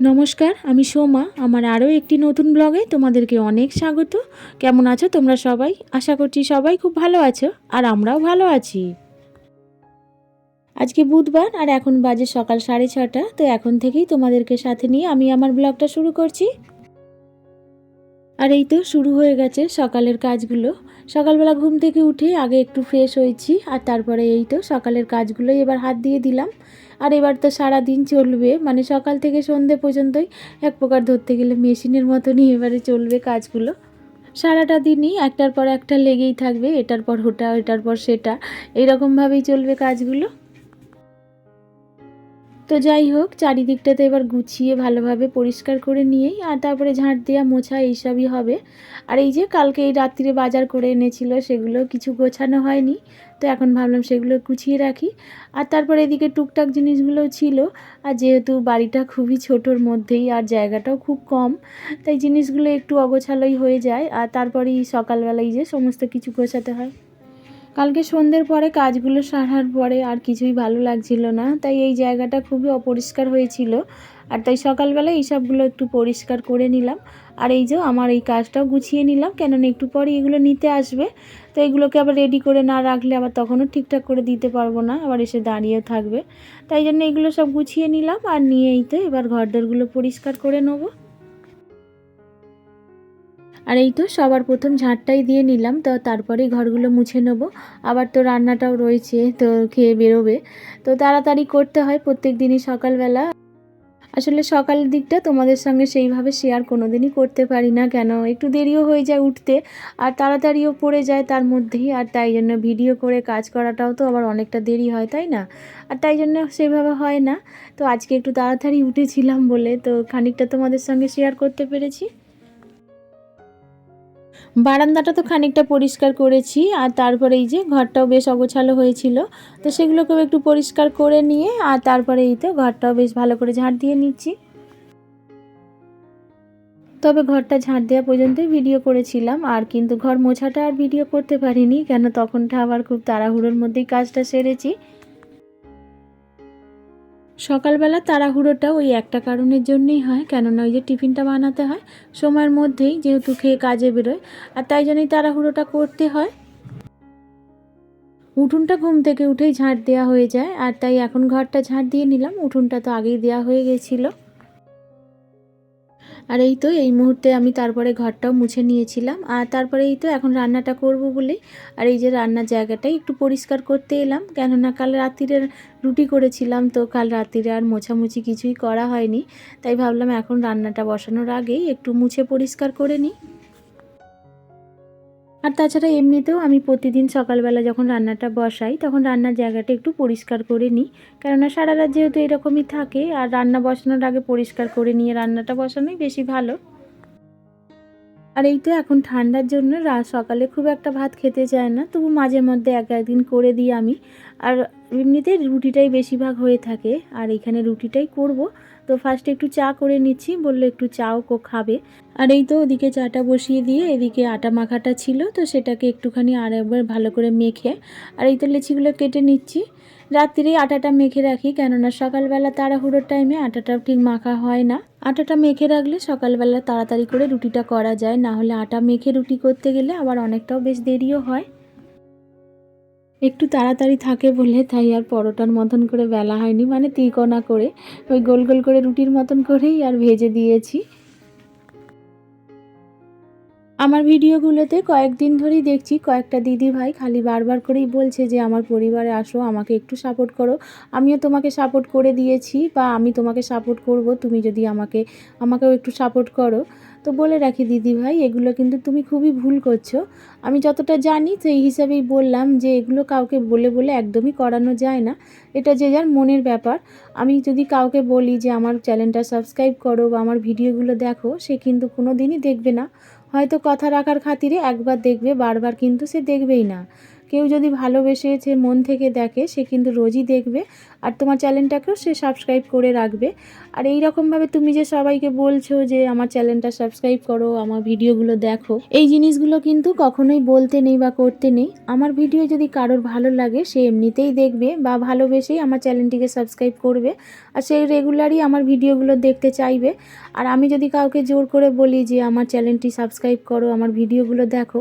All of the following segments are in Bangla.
নমস্কার, আমি সোমা। আমার আরও একটি নতুন ব্লগে তোমাদেরকে অনেক স্বাগত। কেমন আছো তোমরা সবাই? আশা করছি সবাই খুব ভালো আছো আর আমরাও ভালো আছি। আজকে বুধবার আর এখন বাজে সকাল সাড়ে ছটা, তো এখন থেকেই তোমাদেরকে সাথে নিয়ে আমি আমার ব্লগটা শুরু করছি। আর এই তো শুরু হয়ে গেছে সকালের কাজগুলো। সকালবেলা ঘুম থেকে উঠে আগে একটু ফ্রেশ হয়েছি আর তারপরে এই তো সকালের কাজগুলোই এবার হাত দিয়ে দিলাম। আর এবার তো সারা দিন চলবে। মানে সকাল থেকে সন্ধে পর্যন্তই এক প্রকার ধরতে গেলে মেশিনের মতনই এবারে চলবে কাজগুলো। সারাটা দিনই একটার পর একটা লেগেই থাকবে, এটার পর ওটা, এটার পর সেটা। এরকমভাবেই চলবে কাজগুলো। তো যাই হোক, চারিদিকটাতে এবার গুছিয়ে ভালোভাবে পরিষ্কার করে নিয়েই আর তারপরে ঝাঁট দেওয়া মোছা এইসবই হবে। আর এই যে কালকে এই রাত্রিরে বাজার করে এনেছিল, সেগুলো কিছু গোছানো হয়নি। তো এখন ভাবলাম সেগুলো গুছিয়ে রাখি। আর তারপরে এদিকে টুকটাক জিনিসগুলোও ছিল। আর যেহেতু বাড়িটা খুবই ছোটোর মধ্যেই আর জায়গাটাও খুব কম, তাই জিনিসগুলো একটু অগোছালোই হয়ে যায়। আর তারপরেই সকালবেলায় যে সমস্ত কিছু গোছাতে হয়। কালকে সন্ধ্যের পরে কাজগুলো সারার পরে আর কিছুই ভালো লাগছিল না, তাই এই জায়গাটা খুবই অপরিষ্কার হয়েছিল। আর তাই সকালবেলা এইসবগুলো একটু পরিষ্কার করে নিলাম। আর এই যে আমার এই কাজটাও গুছিয়ে নিলাম, কেননা একটু পরে এগুলো নিতে আসবে। তো এগুলোকে আবার রেডি করে না রাখলে আবার তখনও ঠিকঠাক করে দিতে পারব না, আবার এসে দাঁড়িয়ে থাকবে। তাই জন্য এগুলো সব গুছিয়ে নিলাম আর নিয়েই তো এবার ঘরদরগুলো পরিষ্কার করে নেব। আর এই তো সবার প্রথম ঝাঁটটাই দিয়ে নিলাম, তো তারপরেই ঘরগুলো মুছে নেব। আবার তো রান্নাটাও রয়েছে, তো খেয়ে বেরোবে। তো তাড়াতাড়ি করতে হয় প্রত্যেক দিনই সকালবেলা। আসলে সকালের দিকটা তোমাদের সঙ্গে সেইভাবে শেয়ার কোনো দিনই করতে পারি না, কেন? একটু দেরিও হয়ে যায় উঠতে, আর তাড়াতাড়িও পড়ে যায় তার মধ্যেই, আর তাই জন্য ভিডিও করে কাজ করাটাও তো আবার অনেকটা দেরি হয়, তাই না? আর তাই জন্য সেভাবে হয় না। তো আজকে একটু তাড়াতাড়ি উঠেছিলাম বলে, তো খানিকটা তোমাদের সঙ্গে শেয়ার করতে পেরেছি। বারান্দাটা তো খানিকটা পরিষ্কার করেছি, আর তারপরে এই যে ঘরটাও বেশ অগোছালো হয়েছিল। তো সেগুলোকেও একটু পরিষ্কার করে নিয়ে, আর তারপরে এই তো ঘরটাও বেশ ভালো করে ঝাঁট দিয়ে নিচ্ছি। তবে ঘরটা ঝাঁট দেওয়া পর্যন্তই ভিডিও করেছিলাম, আর কিন্তু ঘর মোছাটা আর ভিডিও করতে পারিনি, কেন তখনটা আবার খুব তাড়াহুড়োর মধ্যেই কাজটা সেরেছি। সকালবেলা তাড়াহুড়োটা ওই একটা কারণের জন্যই হয়, কেননা ওই যে টিফিনটা বানাতে হয়, সময়ের মধ্যেই যেহেতু খেয়ে কাজে বেরোয়, আর তাই জন্যই তাড়াহুড়োটা করতে হয়। উঠুনটা ঘুম থেকে উঠেই ঝাঁট দেওয়া হয়ে যায়, আর তাই এখন ঘরটা ঝাঁট দিয়ে নিলাম, উঠুনটা তো আগেই দেওয়া হয়ে গেছিল। আর এই তো, এই মুহূর্তে আমি তারপরে ঘরটাও মুছে নিয়েছিলাম। আর তারপরে এই তো, এখন রান্নাটা করব বলে। আর এই যে রান্নার জায়গাটাই একটু পরিষ্কার করতে এলাম। কেননা কাল রাত্রিরে রুটি করেছিলাম, তো কাল রাত্রিরে আর মোছামুছি কিছুই করা হয়নি। তাই ভাবলাম এখন রান্নাটা বসানোর আগেই একটু মুছে পরিষ্কার করে নিই। আর তাছাড়া এমনিতেও আমি প্রতিদিন সকালবেলা যখন রান্নাটা বসাই, তখন রান্নার জায়গাটা একটু পরিষ্কার করে নিই। কেননা সারা রাত যেহেতু এরকমই থাকে, আর রান্না বসানোর আগে পরিষ্কার করে নিয়ে রান্নাটা বসানোই বেশি ভালো। আর এই তো এখন ঠান্ডার জন্য রাত সকালে খুব একটা ভাত খেতে চায় না, তবু মাঝে মধ্যে এক একদিন করে দিই আমি। আর এমনিতে রুটিটাই বেশিরভাগ হয়ে থাকে, আর এখানে রুটিটাই করব। তো ফার্স্টে একটু চা করে নিচ্ছি, বলল একটু চাও কো খাবে। আর এই তো ওদিকে চাটা বসিয়ে দিয়ে এদিকে আটা মাখাটা ছিল, তো সেটাকে একটুখানি আর একবার ভালো করে মেখে, আর এই তো লেচিগুলো কেটে নিচ্ছি। রাত্রিরেই আটাটা মেখে রাখি, কেননা সকালবেলা তাড়াহুড়োর টাইমে আটাটা ঠিক মাখা হয় না। আটাটা মেখে রাখলে সকালবেলা তাড়াতাড়ি করে রুটিটা করা যায়, না হলে আটা মেখে রুটি করতে গেলে আবার অনেকটাও বেশ দেরিও হয়। একটু তাড়াতাড়ি থাকে বলে তাই আর পরোটার মতন করে বেলা হয়নি মানে তিকোনা করে, ওই গোল গোল করে রুটির মতন করেই আর ভেজে দিয়েছি। আমার ভিডিওগুলোতে কয়েকদিন ধরেই দেখছি, কয়েকটা দিদি ভাই খালি বারবার করেই বলছে যে, আমার পরিবারে আসো, আমাকে একটু সাপোর্ট করো। আমিও তোমাকে সাপোর্ট করে দিয়েছি বা আমি তোমাকে সাপোর্ট করব। তুমি যদি আমাকে, আমাকেও একটু সাপোর্ট করো। তো বলে রাখি, দিদি ভাই, এগুলো কিন্তু তুমি খুবই ভুল করছ। আমি যতটা জানি, সেই হিসাবেই বললাম যে, এগুলো কাউকে বলে বলে একদমই করানো যায় না। এটা যে যার মনের ব্যাপার। আমি যদি কাউকে বলি যে, আমার চ্যানেলটা সাবস্ক্রাইব করো বা আমার ভিডিওগুলো দেখো, সে কিন্তু কোনো দিনই দেখবে না। হয়তো কথা রাখার খাতিরে একবার দেখবে বারবার কিন্তু সে দেখবেই না। কেউ যদি ভালোবেসেছে মন থেকে দেখে, সে কিন্তু রোজই দেখবে আর তোমার চ্যানেলটাকেও সে সাবস্ক্রাইব করে রাখবে। আর এই রকমভাবে তুমি যে সবাইকে বলছো যে আমার চ্যানেলটা সাবস্ক্রাইব করো, আমার ভিডিওগুলো দেখো, এই জিনিসগুলো কিন্তু কখনোই বলতে নেই বা করতে নেই। আমার ভিডিও যদি কারোর ভালো লাগে, সে এমনিতেই দেখবে বা ভালোবেসেই আমার চ্যানেলটিকে সাবস্ক্রাইব করবে আর সে রেগুলারই আমার ভিডিওগুলো দেখতে চাইবে। আর আমি যদি কাউকে জোর করে বলি যে, আমার চ্যানেলটি সাবস্ক্রাইব করো, আমার ভিডিওগুলো দেখো,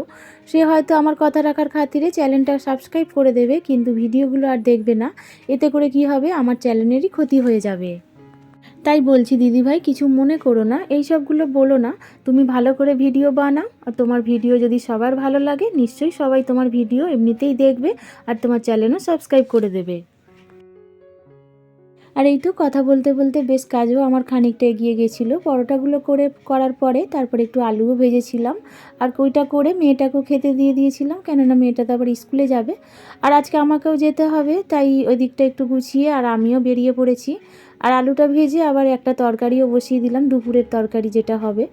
সে হয়তো আমার কথা রাখার খাতিরে চ্যানেলটা সাবস্ক্রাইব করে দেবে, কিন্তু ভিডিওগুলো আর দেখবে না। এতে করে কি হবে? আমার চ্যানেলেরই ক্ষতি হয়ে যাবে। তাই বলছি, দিদিভাই, কিছু মনে করো না। এই সবগুলো বলো না। তুমি ভালো করে ভিডিও বানাও, আর তোমার ভিডিও যদি সবার ভালো লাগে, নিশ্চয়ই সবাই তোমার ভিডিও এমনিতেই দেখবে, আর তোমার চ্যানেলও সাবস্ক্রাইব করে দেবে। আর এই তো কথা বলতে বলতে বেশ কাজও আমার খানিকটা এগিয়ে গেছিল। পরোটাগুলো করে করার পরে তারপরে একটু আলুও ভেজেছিলাম। আর ওইটা করে মেয়েটাকেও খেতে দিয়ে দিয়েছিলাম, কেননা মেয়েটা তো আবার স্কুলে যাবে। আর আজকে আমাকেও যেতে হবে, তাই ওই দিকটা একটু গুছিয়ে আর আমিও বেরিয়ে পড়েছি। আর আলুটা ভেজে আবার একটা তরকারিও বসিয়ে দিলাম, দুপুরের তরকারি যেটা হবে।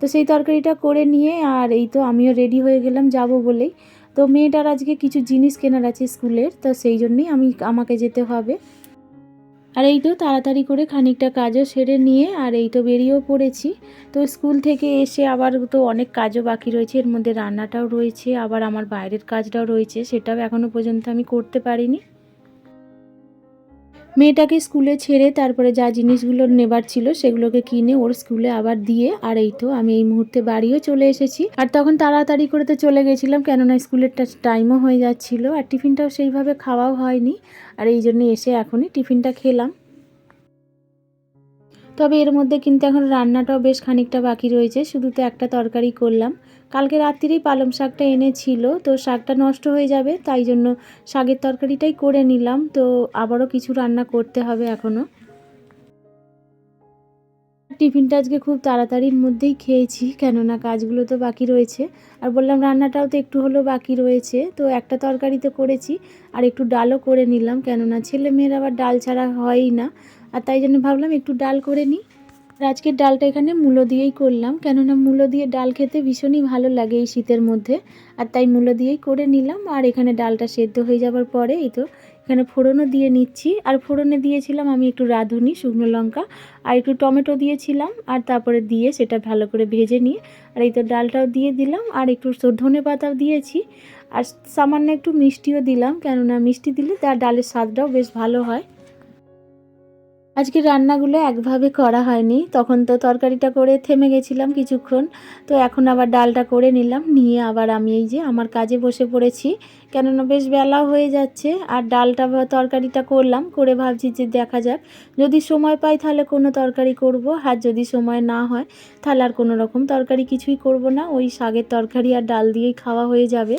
তো সেই তরকারিটা করে নিয়ে আর এই তো আমিও রেডি হয়ে গেলাম যাব বলেই। তো মেয়েটার আজকে কিছু জিনিস কেনার আছে স্কুলের, তো সেই জন্যই আমি আমাকে যেতে হবে। আর এই তো তাড়াতাড়ি করে খানিকটা কাজও সেরে নিয়ে আর এই তো বেরিয়েও পড়েছি। তো স্কুল থেকে এসে আবার তো অনেক কাজও বাকি রয়েছে, এর মধ্যে রান্নাটাও রয়েছে, আবার আমার বাইরের কাজটাও রয়েছে, সেটাও এখনও পর্যন্ত আমি করতে পারিনি। মেয়েটাকে স্কুলে ছেড়ে তারপরে যা জিনিসগুলো নেবার ছিল সেগুলোকে কিনে ওর স্কুলে আবার দিয়ে, আর এই তো আমি এই মুহূর্তে বাড়িও চলে এসেছি। আর তখন তাড়াতাড়ি করে তো চলে গেছিলাম, কেননা স্কুলের টাইমও হয়ে যাচ্ছিল আর টিফিনটাও সেইভাবে খাওয়াও হয়নি। আর এই জন্য এসে এখনই টিফিনটা খেলাম। তবে এর মধ্যে কিন্তু এখন রান্নাটাও বেশ খানিকটা বাকি রয়েছে। শুধু তো একটা তরকারি করলাম। কালকে রাত্রিরেই পালং শাকটা এনেছিল, তো শাকটা নষ্ট হয়ে যাবে, তাই জন্য শাকের তরকারিটাই করে নিলাম। তো আবারও কিছু রান্না করতে হবে এখনও টিফিনটা আজকে খুব তাড়াতাড়ির মধ্যেই খেয়েছি, কেননা কাজগুলো তো বাকি রয়েছে। আর বললাম রান্নাটাও তো একটু হলেও বাকি রয়েছে, তো একটা তরকারি তো করেছি, আর একটু ডালও করে নিলাম, কেননা ছেলে মেয়ের আবার ডাল ছাড়া হয়ই না। আর তাই জন্য ভাবলাম একটু ডাল করে নিই। আর আজকের ডালটা এখানে মূলো দিয়েই করলাম, কেননা মূলো দিয়ে ডাল খেতে ভীষণই ভালো লাগে এই শীতের মধ্যে। আর তাই মূলো দিয়েই করে নিলাম, আর এখানে ডালটা সেদ্ধ হয়ে যাবার পরে এই তো এখানে ফোড়নও দিয়ে নিচ্ছি। আর ফোড়নে দিয়েছিলাম আমি একটু রাঁধুনি, শুকনো লঙ্কা, আর একটু টমেটো দিয়েছিলাম, আর তারপরে দিয়ে সেটা ভালো করে ভেজে নিয়ে, আর এই তো ডালটাও দিয়ে দিলাম, আর একটু ধনে পাতাও দিয়েছি। আর সামান্য একটু মিষ্টিও দিলাম, কেননা মিষ্টি দিলে তার ডালের স্বাদটাও বেশ ভালো হয়। আজকে রান্নাগুলো একভাবে করা হয়নি। তখন তো তরকারিটা করে থেমে গেছিলাম কিছুক্ষণ। তো এখন আবার ডালটা করে নিলাম। নিয়ে আবার আমি এই যে আমার কাজে বসে পড়েছি। কেননা বেশ বেলা হয়ে যাচ্ছে। আর ডালটা তরকারিটা করলাম। করে ভাবছি যে দেখা যাক। যদি সময় পাই তাহলে কোনো তরকারি করব। আর যদি সময় না হয় তাহলে আর কোনো রকম তরকারি কিছুই করব না। ওই শাকের তরকারি আর ডাল দিয়েই খাওয়া হয়ে যাবে।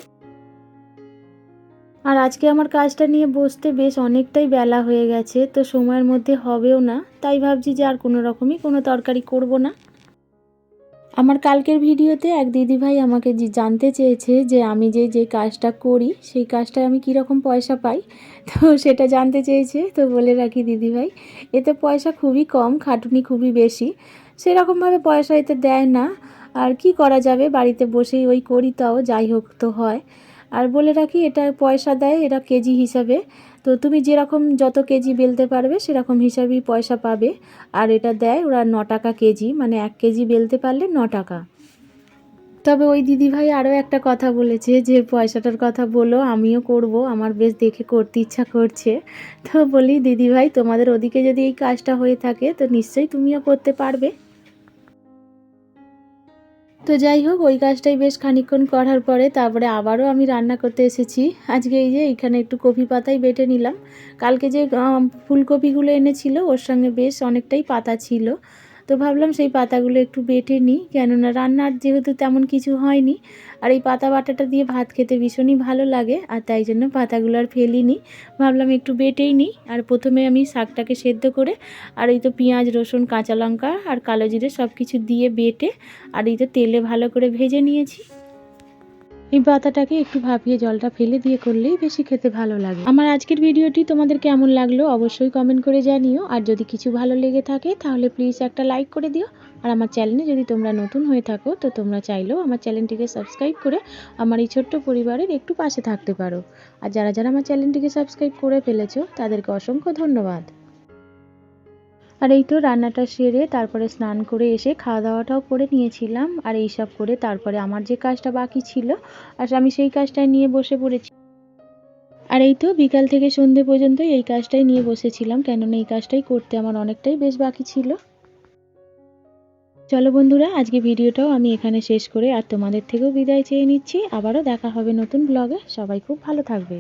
আর আজকে আমার কাজটা নিয়ে বসতে বেশ অনেকটাই বেলা হয়ে গেছে, তো সময়ের মধ্যে হবেও না। তাই ভাবছি যে আর কোনো রকমই কোনো তরকারি করব না। আমার কালকের ভিডিওতে এক দিদিভাই আমাকে যে জানতে চেয়েছে যে আমি যে যে কাজটা করি, সেই কাজটায় আমি কীরকম পয়সা পাই, তো সেটা জানতে চেয়েছে, তো বলে রাখি দিদিভাই, এতে পয়সা খুবই কম, খাটুনি খুবই বেশি। সেরকমভাবে পয়সা এতে দেয় না, আর কি করা যাবে, বাড়িতে বসেই ওই করি তাও, যাই হোক তো হয়। আর বলে রাখি, এটা পয়সা দেয় এরা কেজি হিসাবে। তো তুমি যেরকম যত কেজি বেলতে পারবে, সেরকম হিসাবেই পয়সা পাবে। আর এটা দেয় ওরা ন টাকা কেজি মানে এক কেজি বেলতে পারলে ন টাকা। তবে ওই দিদিভাই আরও একটা কথা বলেছে, যে পয়সাটার কথা বলো, আমিও করব, আমার বেশ দেখে করতে ইচ্ছা করছে। তো বলি, দিদিভাই, তোমাদের ওদিকে যদি এই কাজটা হয়ে থাকে, তো নিশ্চয়ই তুমিও করতে পারবে। তো যাই হোক, ওই কাজটাই বেশ খানিক্ষণ করার পরে তারপরে আবারও আমি রান্না করতে এসেছি। আজকে এই যে এখানে একটু কপি পাতাই বেটে নিলাম। কালকে যে ফুলকপিগুলো এনেছিল, ওর সঙ্গে বেশ অনেকটাই পাতা ছিল। তো ভাবলাম সেই পাতাগুলো একটু বেটে নিই, কেননা রান্নার যেহেতু তেমন কিছু হয়নি, আর এই পাতা বাটাটা দিয়ে ভাত খেতে ভীষণই ভালো লাগে, আর তাই জন্য পাতাগুলো আর ফেলিনি। ভাবলাম একটু বেটেই নিই, আর প্রথমে আমি শাকটাকে সেদ্ধ করে, আর এই তো পেঁয়াজ, রসুন, কাঁচা লঙ্কা আর কালো জিরে সব কিছু দিয়ে বেটে, আর এই তো তেলে ভালো করে ভেজে নিয়েছি। এই পাতাটাকে একটু ভাপিয়ে জলটা ফেলে দিয়ে করলেই বেশি খেতে ভালো লাগে। আমার আজকের ভিডিওটি তোমাদের কেমন লাগল অবশ্যই কমেন্ট করে জানিও। আর যদি কিছু ভালো লেগে থাকে তাহলে প্লিজ একটা লাইক করে দিও। আর আমার চ্যানেলে যদি তোমরা নতুন হয়ে থাকো তো তোমরা চাইলেও আমার চ্যানেলটিকে সাবস্ক্রাইব করে আমার এই ছোট্ট পরিবারের একটু পাশে থাকতে পারো। আর যারা যারা আমার চ্যানেলটিকে সাবস্ক্রাইব করে ফেলেছো তাদেরকে অসংখ্য ধন্যবাদ। আর এই তো রান্নাটা সেরে তারপরে স্নান করে এসে খাওয়া দাওয়াটাও করে নিয়েছিলাম। আর এই সব করে তারপরে আমার যে কাজটা বাকি ছিল, আর আমি সেই কাজটাই নিয়ে বসে পড়েছি। আর এই তো বিকাল থেকে সন্ধে পর্যন্ত এই কাজটাই নিয়ে বসেছিলাম, কেননা এই কাজটাই করতে আমার অনেকটাই বেশ বাকি ছিল। চলো বন্ধুরা, আজকে ভিডিওটাও আমি এখানে শেষ করে আর তোমাদের থেকেও বিদায় চেয়ে নিচ্ছি। আবারও দেখা হবে নতুন ব্লগে সবাই খুব ভালো থাকবে।